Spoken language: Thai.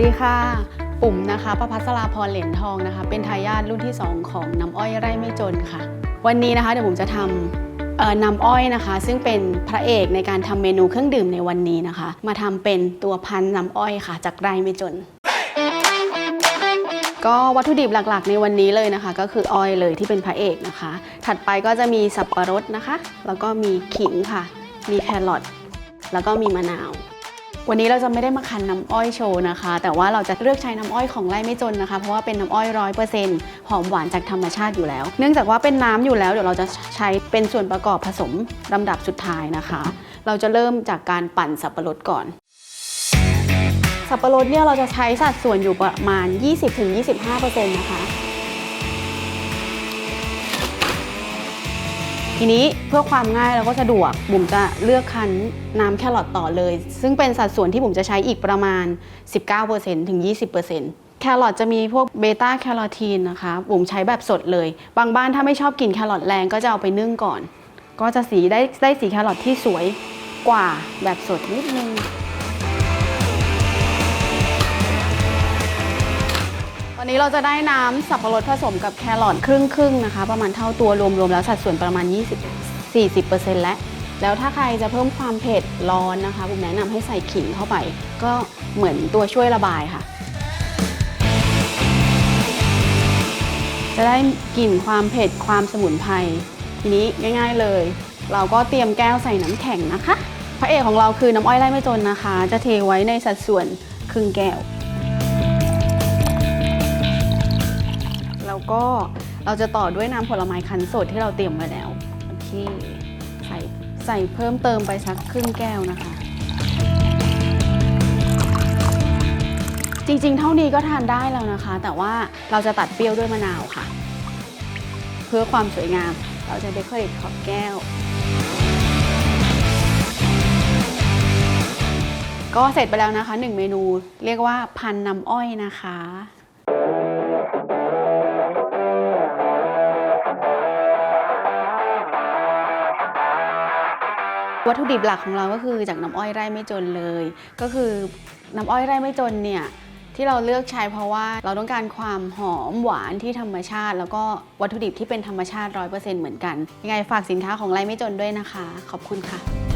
ดีค่ะ ปุ่มนะคะประพัสราพรเหรียญทองนะคะ เป็นทายาทรุ่นที่ 2 ของน้ำอ้อยไร่ไม่จนค่ะ วันนี้นะคะเดี๋ยวผมจะทำน้ำอ้อยนะคะ ซึ่งเป็นพระเอกในการทำเมนูเครื่องดื่มในวันนี้นะคะ มาทำเป็นตัวพันน้ำอ้อยค่ะ จากไร่ไม่จน ก็วัตถุดิบหลักๆ ในวันนี้เลยนะคะ ก็คืออ้อยเลยที่เป็นพระเอกนะคะ ถัดไปก็จะมีสับปะรดนะคะ แล้วก็มีขิงค่ะ มีแครอทแล้วก็มีมะนาว วันนี้เราจะไม่ได้มาคั้นน้ำอ้อยโชว์นะคะ แต่ว่าเราจะเลือกใช้น้ำอ้อยของไร่ไม่จนนะคะ เพราะว่าเป็นน้ำอ้อยร้อยเปอร์เซ็นต์หอมหวานจากธรรมชาติอยู่แล้ว เนื่องจากว่าเป็นน้ำอยู่แล้วเดี๋ยวเราจะใช้เป็นส่วนประกอบผสมลำดับสุดท้ายนะคะ เราจะเริ่มจากการปั่นสับปะรดก่อน สับปะรดเนี่ยเราจะใช้สัดส่วนอยู่ประมาณ 20-25%นะคะ ทีนี้เพื่อความง่ายแล้วก็สะดวกบุ๋มจะเลือกคั้นน้ำแครอทต่อเลย ซึ่งเป็นสัดส่วนที่บุ๋มจะใช้อีกประมาณ 19%ถึง 20%แครอทจะมีพวกเบต้าแคโรทีนนะคะบุ๋มใช้แบบสดเลย บางบ้านถ้าไม่ชอบกินแครอทแรงก็จะเอาไปนึ่งก่อน ก็จะสีได้ได้สีแครอทที่สวยกว่าแบบสดนิดนึง ตอนนี้เราจะได้น้ำสับปะรดผสมกับแครอทครึ่งครึ่งนะคะ ประมาณเท่าตัวรวมๆแล้วสัดส่วนประมาณ 20-40%แล้วแล้วถ้าใครจะเพิ่มความเผ็ดร้อนนะคะผมแนะนำให้ใส่ขิงเข้าไป ก็เหมือนตัวช่วยระบายค่ะ จะได้กลิ่นความเผ็ดความสมุนไพรทีนี้ง่าย ๆเลย เราก็เตรียมแก้วใส่น้ำแข็งนะคะ พระเอกของเราคือน้ำอ้อยไร่ไม่จนนะคะ จะเทไว้ในสัดส่วนครึ่งแก้ว แล้วก็เราจะต่อด้วยน้ำผลไม้คั้นสดที่เราเตรียมไว้แล้วโอเคใส่ใส่เพิ่มเติมไปสักครึ่งแก้วนะคะ จริงๆ เท่านี้ก็ทานได้แล้วนะคะ แต่ว่าเราจะตัดเปรี้ยวด้วยมะนาวค่ะ เพื่อความสวยงามเราจะเดคอเรทขอบแก้ว ก็เสร็จไปแล้วนะคะหนึ่งเมนูเรียกว่าพันน้ำอ้อยนะคะ วัตถุดิบหลักของเราก็คือจากน้ำอ้อยไร่ไม่จนเลย ก็คือน้ำอ้อยไร่ไม่จนเนี่ยที่เราเลือกใช้เพราะว่าเราต้องการความหอมหวานที่ธรรมชาติ แล้วก็วัตถุดิบที่เป็นธรรมชาติ 100%เหมือนกัน ยังไงฝากสินค้าของไร่ไม่จนด้วยนะคะ ขอบคุณค่ะ